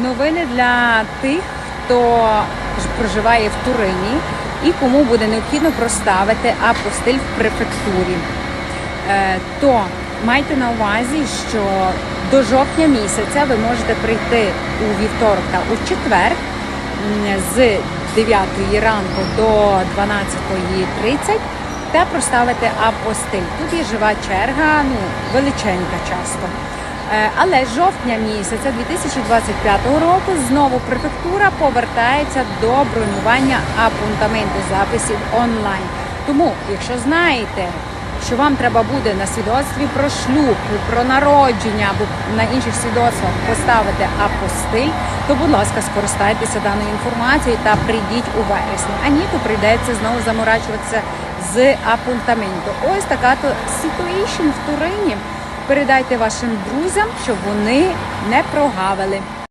Новини для тих, хто проживає в Турині і кому буде необхідно проставити апостиль в префектурі. Е, То майте на увазі, що до жовтня місяця ви можете прийти у вівторок та у четвер з 9 ранку до 12.30 та проставити апостиль. Тут є жива черга, ну величенька часто. Е, Але жовтня місяця 2025 року знову префектура повертається до бронювання апунтаменту записів онлайн. Тому, якщо знаєте, що вам треба буде на свідоцтві про шлюб, про народження або на інших свідоцтвах поставити апостиль, то будь ласка, скористайтеся даною інформацією та прийдіть у вересні. А ні, то прийдеться знову заморачуватися з апунтаменту. Ось така то ситуейшн в Турині. Передайте вашим друзям, щоб вони не прогавили.